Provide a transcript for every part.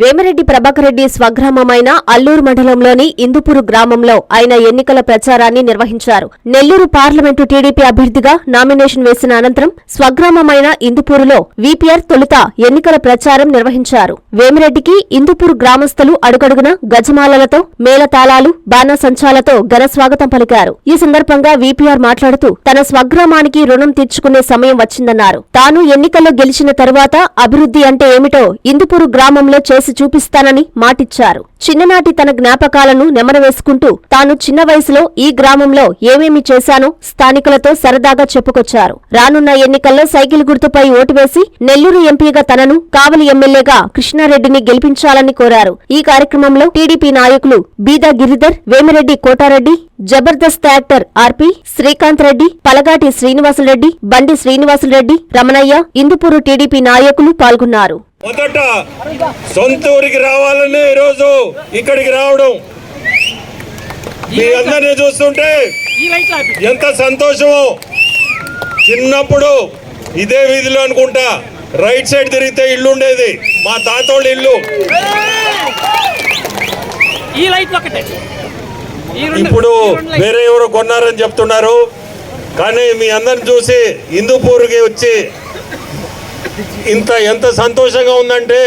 వేమిరెడ్డి ప్రభాకర్ రెడ్డి స్వగ్రామమైన అల్లూరు మండలంలోని ఇందుపూరు గ్రామంలో ఆయన ఎన్నికల ప్రచారాన్ని నిర్వహించారు. నెల్లూరు పార్లమెంటు టీడీపీ అభ్యర్థిగా నామినేషన్ వేసిన అనంతరం స్వగ్రామమైన ఇందుపూరులో వీపీఆర్ తొలుత ఎన్నికల ప్రచారం నిర్వహించారు. వేమిరెడ్డికి ఇందుపూరు గ్రామస్తులు అడుగడుగున గజమాలలతో మేళతాళాలు బాణసంచాలతో ఘన స్వాగతం పలికారు. ఈ సందర్భంగా వీపీఆర్ మాట్లాడుతూ తన స్వగ్రామానికి రుణం తీర్చుకునే సమయం వచ్చిందన్నారు. తాను ఎన్నికల్లో గెలిచిన తరువాత అభివృద్ధి అంటే ఏమిటో ఇందుపూరు గ్రామంలో చేసి చూపిస్తానని మాటిచ్చారు. చిన్ననాటి తన జ్ఞాపకాలను నెమరవేసుకుంటూ తాను చిన్న వయసులో ఈ గ్రామంలో ఏమేమి చేశానో స్థానికులతో సరదాగా చెప్పుకొచ్చారు. రానున్న ఎన్నికల్లో సైకిల్ గుర్తుపై ఓటు వేసి నెల్లూరు ఎంపీగా తనను కావలి ఎమ్మెల్యేగా కృష్ణారెడ్డిని గెలిపించాలని కోరారు. ఈ కార్యక్రమంలో టీడీపీ నాయకులు బీదా గిరిధర్ వేమిరెడ్డి కోటారెడ్డి జబర్దస్త్ యాక్టర్ ఆర్పి శ్రీకాంత్ రెడ్డి పలగాటి శ్రీనివాసులరెడ్డి బండి శ్రీనివాసులరెడ్డి రమణయ్య ఇందుపూరు టీడీపీ నాయకులు పాల్గొన్నారు. మొదట సొంత ఊరికి రావాలని ఈరోజు ఇక్కడికి రావడం. మీ అందరినీ చూస్తుంటే ఎంత సంతోషమో. చిన్నప్పుడు ఇదే వీధిలో అనుకుంటా రైట్ సైడ్ తిరిగితే ఇల్లు ఉండేది మా తాతోళ్ళ ఇల్లు. ఇప్పుడు. వేరే ఎవరు కొన్నారని చెప్తున్నారు. కానీ మీ అందరిని చూసి హిందూపూర్కి వచ్చి ఇంత ఎంత సంతోషంగా ఉందంటే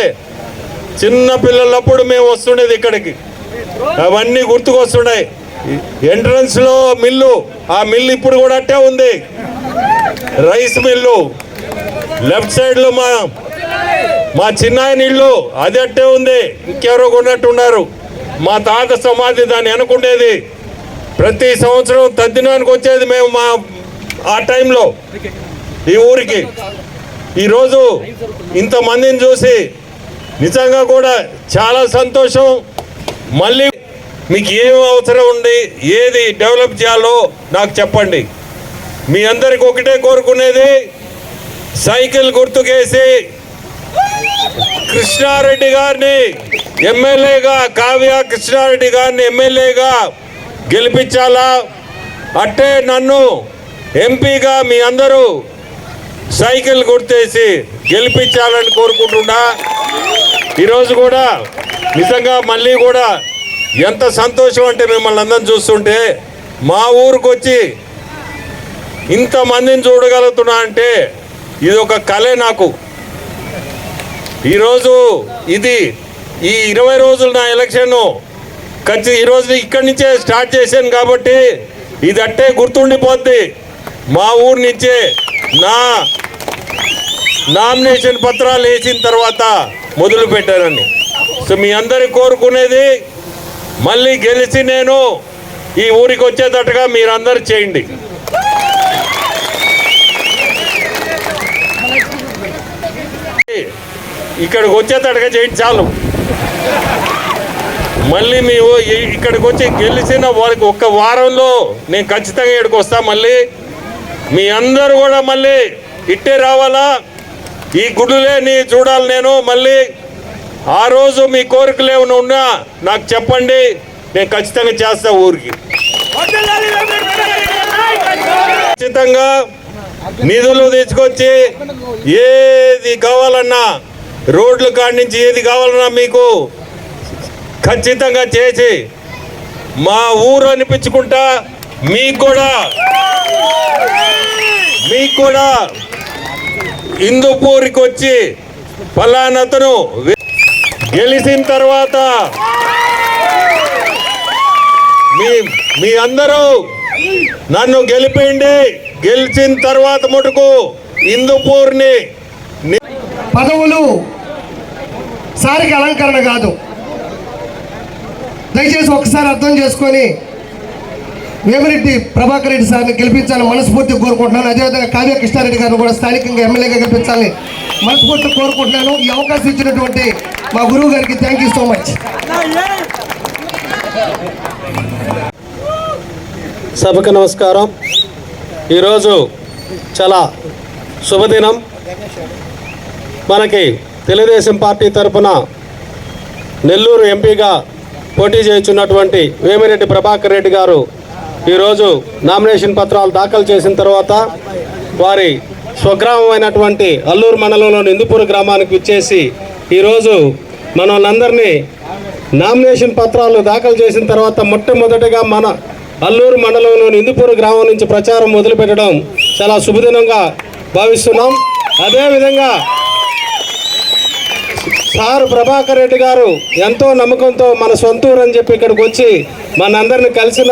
చిన్న పిల్లలప్పుడు మేము వస్తుండేది ఇక్కడికి. అవన్నీ గుర్తుకొస్తున్నాయి ఎంట్రన్స్లో మిల్లు ఆ మిల్లు ఇప్పుడు కూడా అట్టే ఉంది. Rice mill. లెఫ్ట్ సైడ్లో మా మా చిన్నాయన ఇల్లు అది అట్టే ఉంది. ఇంకెవరో కొన్నట్టున్నారు. మా తాత సమాధి దాన్ని అనుకుండేది. ప్రతి సంవత్సరం తద్దినానికి వచ్చేది మేము మా ఆ టైంలో ఈ ఊరికి. ఈరోజు ఇంతమందిని చూసి నిజంగా కూడా చాలా సంతోషం. మళ్ళీ మీకు ఏం అవసరం ఉంది ఏది డెవలప్ చేయాలో నాకు చెప్పండి. మీ అందరికి ఒకటే కోరుకునేది సైకిల్ గుర్తుకేసి కృష్ణారెడ్డి గారిని ఎమ్మెల్యేగా కావ్య కృష్ణారెడ్డి గారిని ఎమ్మెల్యేగా గెలిపించాలా? అట్టే నన్ను ఎంపీగా మీ అందరూ సైకిల్ గుర్తేసి గెలిపించాలని కోరుకుంటున్నా. ఈరోజు కూడా నిజంగా మళ్ళీ కూడా ఎంత సంతోషం అంటే మిమ్మల్ని అందరం చూస్తుంటే మా ఊరికి వచ్చి ఇంతమందిని చూడగలుగుతున్నా అంటే ఇది ఒక కళే నాకు. ఈరోజు ఇది ఈ ఇరవై రోజులు నా ఎలక్షన్ ఖచ్చితంగా ఈరోజు ఇక్కడి నుంచే స్టార్ట్ చేశాను కాబట్టి ఇది అట్టే గుర్తుండిపోద్ది. మా ఊరి నుంచే నా నామినేషన్ పత్రాలు వేసిన తర్వాత మొదలు పెట్టారని సో మీ అందరి కోరుకునేది మళ్ళీ గెలిచి నేను ఈ ఊరికి వచ్చేటట్టుగా మీరందరు చేయండి. ఇక్కడికి వచ్చేటట్టుగా చేయండి చాలు. మళ్ళీ మేము ఇక్కడికి వచ్చి గెలిచిన వారికి ఒక్క వారంలో నేను ఖచ్చితంగా ఇక్కడికి వస్తా. మళ్ళీ మీ అందరూ కూడా మళ్ళీ ఇట్టే రావాలా? ఈ గుడులే నీ చూడాలి నేను. మళ్ళీ ఆ రోజు మీ కోరికలు ఏమైనా ఉన్నా నాకు చెప్పండి. నేను ఖచ్చితంగా చేస్తా ఊరికి. ఖచ్చితంగా నిధులు తీసుకొచ్చి ఏది కావాలన్నా రోడ్లు కాడించి నుంచి ఏది కావాలన్నా మీకు ఖచ్చితంగా చేసి మా ఊరు అనిపించుకుంటా మీకు కూడా. మీకు కూడా. ఇందుపూరికి వచ్చి ఫలానతను గెలిచిన తర్వాత మీ మీ అందరూ నన్ను గెలిపిండి గెలిచిన తర్వాత మటుకు ఇందుపూర్ని పదవులు సారికి అలంకరణ కాదు. దయచేసి ఒకసారి అర్థం చేసుకొని వేమిరెడ్డి ప్రభాకర్ రెడ్డి సార్ని గెలిపించాలని మనస్ఫూర్తిగా కోరుకుంటున్నాను. అదేవిధంగా కావ్య కృష్ణారెడ్డి గారిని కూడా స్థానికంగా ఎమ్మెల్యేగా గెలిపించాలని మనస్ఫూర్తిగా కోరుకుంటున్నాను. ఈ అవకాశం ఇచ్చినటువంటి మా గురువు గారికి థ్యాంక్ యూ సో మచ్ సభకు నమస్కారం. ఈరోజు చాలా శుభదినం. మనకి తెలుగుదేశం పార్టీ తరఫున నెల్లూరు ఎంపీగా పోటీ చేస్తున్నటువంటి వేమిరెడ్డి ప్రభాకర్ రెడ్డి గారు ఈరోజు నామినేషన్ పత్రాలు దాఖలు చేసిన తర్వాత వారి స్వగ్రామమైనటువంటి అల్లూరు మండలంలోని ఇందుపూర్ గ్రామానికి విచ్చేసి ఈరోజు మన నామినేషన్ పత్రాలు దాఖలు చేసిన తర్వాత మొట్టమొదటిగా మన అల్లూరు మండలంలోని ఇందుపూరు గ్రామం నుంచి ప్రచారం మొదలుపెట్టడం చాలా శుభదినంగా భావిస్తున్నాం. అదేవిధంగా సారు ప్రభాకర్ రెడ్డి గారు ఎంతో నమ్మకంతో మన సొంత ఊరు అని చెప్పి ఇక్కడికి వచ్చి మనందరిని కలిసిన